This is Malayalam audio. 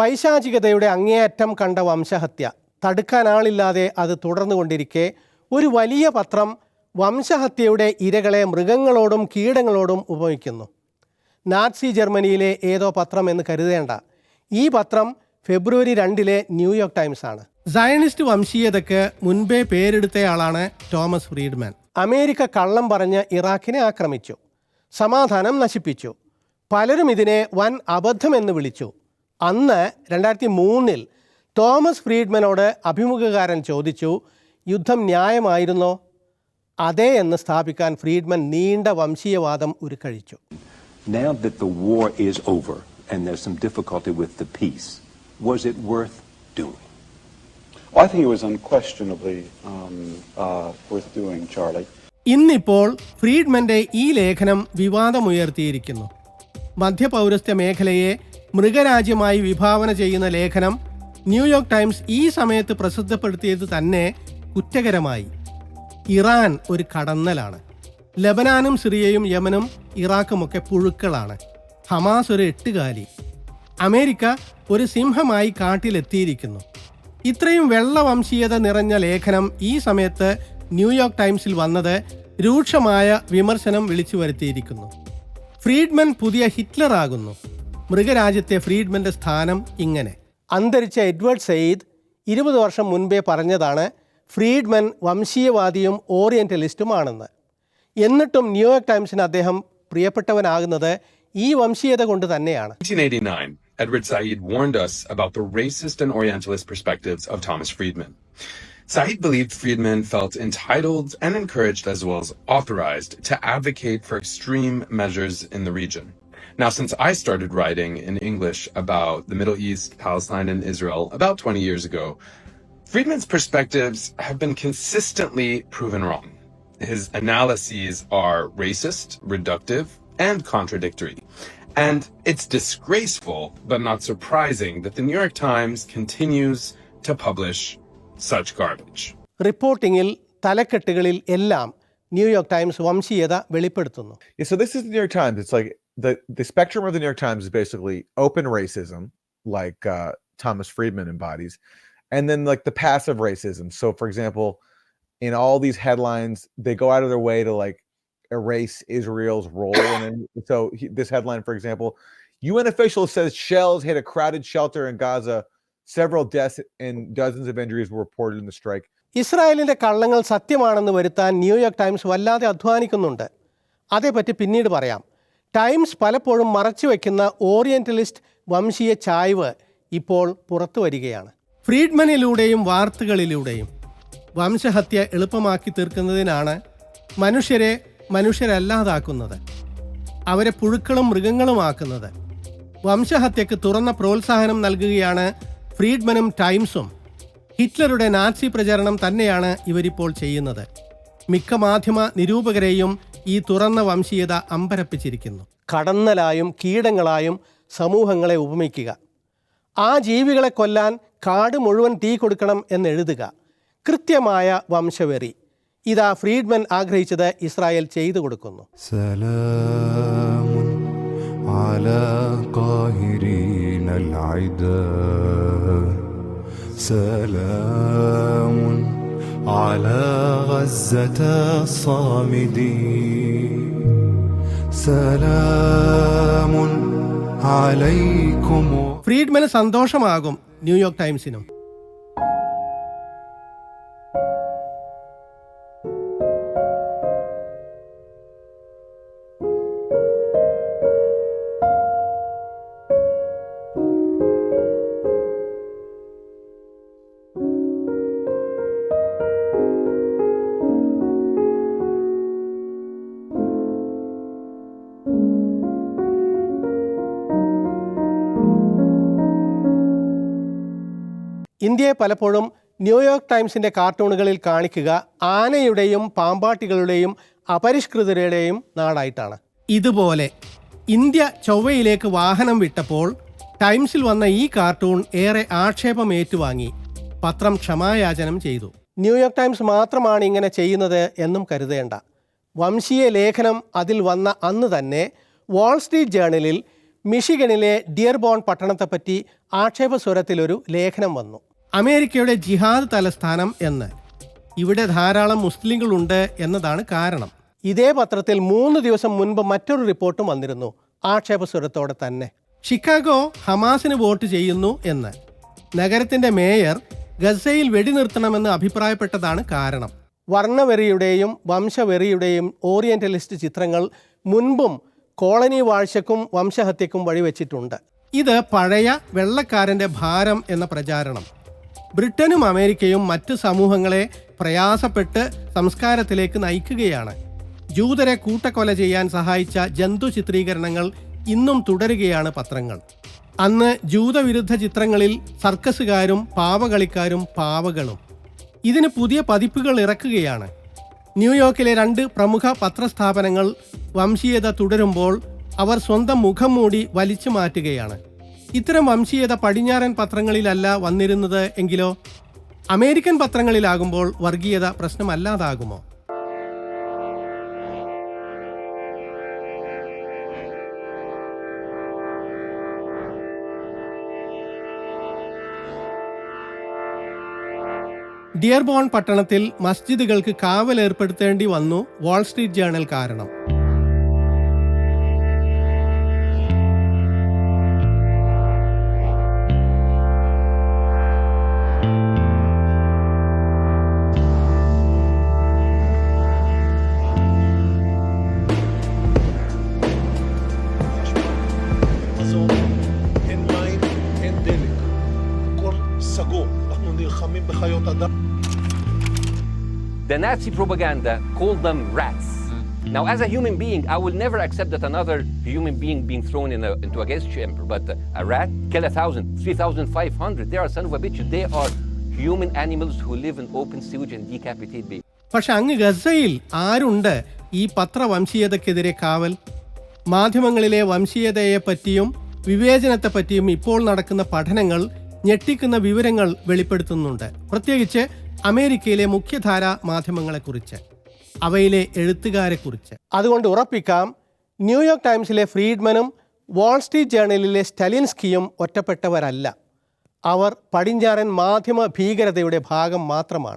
പൈശാചികതയുടെ അങ്ങേയറ്റം കണ്ട വംശഹത്യ. തടുക്കാനാളില്ലാതെ അത് തുടർന്നുകൊണ്ടിരിക്കെ. ഒരു വലിയ പത്രം വംശഹത്യയുടെ ഇരകളെ മൃഗങ്ങളോടും കീടങ്ങളോടും ഉപമിക്കുന്നു. നാറ്റ്സി ജർമ്മനിയിലെ ഏതോ പത്രം എന്ന് കരുതേണ്ട. ഈ പത്രം ഫെബ്രുവരി രണ്ടിലെ ന്യൂയോർക്ക് ടൈംസ് ആണ് സയനിസ്റ്റ് വംശീയതയ്ക്ക് മുൻപേ പേരെടുത്തയാളാണ് തോമസ് ഫ്രീഡ്മാൻ. അമേരിക്ക കള്ളം പറഞ്ഞ് ഇറാഖിനെ ആക്രമിച്ചു. സമാധാനം നശിപ്പിച്ചു. പലരും ഇതിനെ വൻ അബദ്ധമെന്ന് വിളിച്ചു. അന്ന് രണ്ടായിരത്തി മൂന്നിൽ തോമസ് ഫ്രീഡ്മനോട് അഭിമുഖകാരൻ ചോദിച്ചു യുദ്ധം ന്യായമായിരുന്നോ അതെ എന്ന് സ്ഥാപിക്കാൻ ഫ്രീഡ്മൻ നീണ്ട വംശീയവാദം ഉരുക്കഴിച്ചു And there's some difficulty with the peace. Was it worth doing? Well, I think it was unquestionably um, uh, worth doing, Charlie. ഇന്നിപ്പോൾ ഫ്രീഡ്മന്റെ ഈ ലേഖനം വിവാദമുയർത്തിയിരിക്കുന്നു മധ്യപൗരസ്ത്യ മേഖലയെ മൃഗരാജ്യമായി വിഭാവന ചെയ്യുന്ന ലേഖനം ന്യൂയോർക്ക് ടൈംസ് ഈ സമയത്ത് പ്രസിദ്ധപ്പെടുത്തിയത് തന്നെ കുറ്റകരമായി. ഇറാൻ ഒരു കടന്നലാണ്. ലബനാനും സിറിയയും യമനും ഇറാഖുമൊക്കെ പുഴുക്കളാണ്. ഹമാസ് ഒരു എട്ടുകാലി. അമേരിക്ക ഒരു സിംഹമായി കാട്ടിലെത്തിയിരിക്കുന്നു. ഇത്രയും വെള്ളവംശീയത നിറഞ്ഞ ലേഖനം ഈ സമയത്ത് ന്യൂയോർക്ക് ടൈംസിൽ വന്നത് രൂക്ഷമായ വിമർശനം വിളിച്ചു വരുത്തിയിരിക്കുന്നു ഫ്രീഡ്മൻ പുതിയ ഹിറ്റ്ലർ ആകുന്നു മൃഗരാജ്യത്തെ ഫ്രീഡ്മന്റെ സ്ഥാനം ഇങ്ങനെ അന്തരിച്ച എഡ്വേർഡ് സയ്യിദ് ഇരുപത് വർഷം മുൻപേ പറഞ്ഞതാണ് ഫ്രീഡ്മൻ വംശീയവാദിയും ഓറിയന്റലിസ്റ്റുമാണെന്ന് എന്നിട്ടും ന്യൂയോർക്ക് ടൈംസിന് അദ്ദേഹം പ്രിയപ്പെട്ടവനാകുന്നത് ഈ വംശീയത കൊണ്ട് തന്നെയാണ് Edward Said warned us about the racist and Orientalist perspectives of Thomas Friedman. Said believed Friedman felt entitled and encouraged as well as authorized to advocate for extreme measures in the region. Now, since I started writing in English about the Middle East, Palestine, and Israel about 20 years ago, Friedman's perspectives have been consistently proven wrong. His analyses are racist, reductive, and contradictory. And it's disgraceful, but not surprising, that the New York Times continues to publish such garbage. റിപ്പോർട്ടിങ്ങിൽ തലക്കെട്ടുകളിൽ എല്ലാം ന്യൂയോർക്ക് ടൈംസ് വംശീയത വെളിപ്പെടുത്തുന്നു Yeah, so this is the New York Times. It's like the the spectrum of the New York Times is basically open racism, like uh, Thomas Friedman embodies, and then like the passive racism. So, for example, in all these headlines, they go out of their way to like erase Israel's role. And then, so he, this headline, for example, UN official says shells hit a crowded shelter in Gaza. Several deaths and dozens of injuries were reported in the strike. ഇസ്രായേലിൻ്റെ കള്ളങ്ങൾ സത്യമാണെന്ന് വരുത്താൻ ന്യൂയോർക്ക് ടൈംസ് വല്ലാതെ അധ്വാനിക്കുന്നുണ്ട് അതേപ്പറ്റി പിന്നീട് പറയാം ടൈംസ് പലപ്പോഴും മറച്ചു വയ്ക്കുന്ന ഓറിയന്റലിസ്റ്റ് വംശീയ ചായ്വ് ഇപ്പോൾ പുറത്തു വരികയാണ്. ഫ്രീഡ്മനിലൂടെയും വാർത്തകളിലൂടെയും വംശഹത്യ എളുപ്പമാക്കി തീർക്കുന്നതിനാണ് മനുഷ്യരെ മനുഷ്യരല്ലാതാക്കുന്നത്. അവരെ പുഴുക്കളും മൃഗങ്ങളുമാക്കുന്നത്. വംശഹത്യക്ക് തുറന്ന പ്രോത്സാഹനം നൽകുകയാണ് ഫ്രീഡ്മനും ടൈംസും. ഹിറ്റ്ലറുടെ നാസി പ്രചരണം തന്നെയാണ് ഇവരിപ്പോൾ ചെയ്യുന്നത്. മിക്ക മാധ്യമ നിരൂപകരെയും ഈ തുറന്ന വംശീയത അമ്പരപ്പിച്ചിരിക്കുന്നു. കടന്നലായും കീടങ്ങളായും സമൂഹങ്ങളെ ഉപമിക്കുക. ആ ജീവികളെ കൊല്ലാൻ കാട് മുഴുവൻ തീ കൊടുക്കണം എന്നെഴുതുക. കൃത്യമായ വംശവെറി. ഇതാ ഫ്രീഡ്മൻ ആഗ്രഹിച്ചത് ഇസ്രായേൽ ചെയ്തു കൊടുക്കുന്നു. സലാമുൻ على قاهرين العدا سلام على غزة الصامدين سلام عليكم ഫ്രീഡ്മന് സന്തോഷമാകും ന്യൂയോർക്ക് ടൈംസിനും ഇന്ത്യയെ പലപ്പോഴും ന്യൂയോർക്ക് ടൈംസിന്റെ കാർട്ടൂണുകളിൽ കാണിക്കുക ആനയുടെയും പാമ്പാട്ടികളുടെയും അപരിഷ്കൃതരുടെയും നാടായിട്ടാണ്. ഇതുപോലെ ഇന്ത്യ ചൊവ്വയിലേക്ക് വാഹനം വിട്ടപ്പോൾ ടൈംസിൽ വന്ന ഈ കാർട്ടൂൺ ഏറെ ആക്ഷേപം ഏറ്റുവാങ്ങി പത്രം ക്ഷമായാചനം ചെയ്തു. ന്യൂയോർക്ക് ടൈംസ് മാത്രമാണ് ഇങ്ങനെ ചെയ്യുന്നത് എന്നും കരുതേണ്ട. വംശീയ ലേഖനം അതിൽ വന്ന അന്ന് തന്നെ വാൾ സ്ട്രീറ്റ് ജേർണലിൽ മിഷിഗണിലെ ഡിയർബോൺ പട്ടണത്തെപ്പറ്റി ആക്ഷേപസ്വരത്തിലൊരു ലേഖനം വന്നു. അമേരിക്കയുടെ ജിഹാദ് തലസ്ഥാനം എന്ന്. ഇവിടെ ധാരാളം മുസ്ലിങ്ങളുണ്ട് എന്നതാണ് കാരണം. ഇതേ പത്രത്തിൽ മൂന്ന് ദിവസം മുൻപ് മറ്റൊരു റിപ്പോർട്ടും വന്നിരുന്നു. ആക്ഷേപസ്വരത്തോടെ തന്നെ. ഷിക്കാഗോ ഹമാസിന് വോട്ട് ചെയ്യുന്നു എന്ന്. നഗരത്തിന്റെ മേയർ ഗസയിൽ വെടിനിർത്തണമെന്ന് അഭിപ്രായപ്പെട്ടതാണ് കാരണം. വർണവെറിയുടെയും വംശവെറിയുടെയും ഓറിയന്റലിസ്റ്റ് ചിത്രങ്ങൾ മുൻപും കോളനി വാഴ്ചക്കും വംശഹത്യക്കും വഴിവെച്ചിട്ടുണ്ട്. ഇത് പഴയ വെള്ളക്കാരന്റെ ഭാരം എന്ന പ്രചാരണം. ബ്രിട്ടനും അമേരിക്കയും മറ്റ് സമൂഹങ്ങളെ പ്രയാസപ്പെട്ട് സംസ്കാരത്തിലേക്ക് നയിക്കുകയാണ്. ജൂതരെ കൂട്ടക്കൊല ചെയ്യാൻ സഹായിച്ച ജന്തു ചിത്രീകരണങ്ങൾ ഇന്നും തുടരുകയാണ് പത്രങ്ങൾ. അന്ന് ജൂതവിരുദ്ധ ചിത്രങ്ങളിൽ സർക്കസുകാരും പാവകളിക്കാരും പാവകളും. ഇതിന് പുതിയ പതിപ്പുകൾ ഇറക്കുകയാണ്. ന്യൂയോർക്കിലെ രണ്ട് പ്രമുഖ പത്രസ്ഥാപനങ്ങൾ വംശീയത തുടരുമ്പോൾ അവർ സ്വന്തം മുഖം മൂടി വലിച്ചു മാറ്റുകയാണ്. ഇത്തരം വംശീയത പടിഞ്ഞാറൻ പത്രങ്ങളിലല്ല വന്നിരുന്നത് എങ്കിലോ അമേരിക്കൻ പത്രങ്ങളിലാകുമ്പോൾ വർഗീയത പ്രശ്നമല്ലാതാകുമോ? ഡിയർബോൺ പട്ടണത്തിൽ മസ്ജിദുകൾക്ക് കാവൽ ഏർപ്പെടുത്തേണ്ടി വന്നു വാൾസ്ട്രീറ്റ് ജേണൽ കാരണം. The Nazi propaganda called them rats. Now, as a human being, I will never accept that another human being being thrown in a, into a gas chamber. But a rat, kill a thousand, three thousand five hundred. They are son of a bitch. They are human animals who live in open sewage and decapitate babies. പക്ഷെ അങ്ങ് ഗസയിൽ ആരുണ്ട് ഈ പത്രവംശീയതക്കെതിരെ കാവൽ മാധ്യമങ്ങളിലെ വംശീയതയെപ്പറ്റിയും വിവേചനത്തെപ്പറ്റിയും ഇപ്പോൾ നടക്കുന്ന പഠനങ്ങൾ ഞെട്ടിക്കുന്ന വിവരങ്ങൾ വെളിപ്പെടുത്തുന്നുണ്ട് പ്രത്യേകിച്ച് അമേരിക്കയിലെ മുഖ്യധാര മാധ്യമങ്ങളെക്കുറിച്ച് അവയിലെ എഴുത്തുകാരെക്കുറിച്ച്. അതുകൊണ്ട് ഉറപ്പിക്കാം ന്യൂയോർക്ക് ടൈംസിലെ ഫ്രീഡ്മനും വാൾസ്ട്രീറ്റ് ജേർണലിലെ സ്റ്റലിൻസ്കിയും ഒറ്റപ്പെട്ടവരല്ല. അവർ പടിഞ്ഞാറൻ മാധ്യമ ഭീകരതയുടെ ഭാഗം മാത്രമാണ്.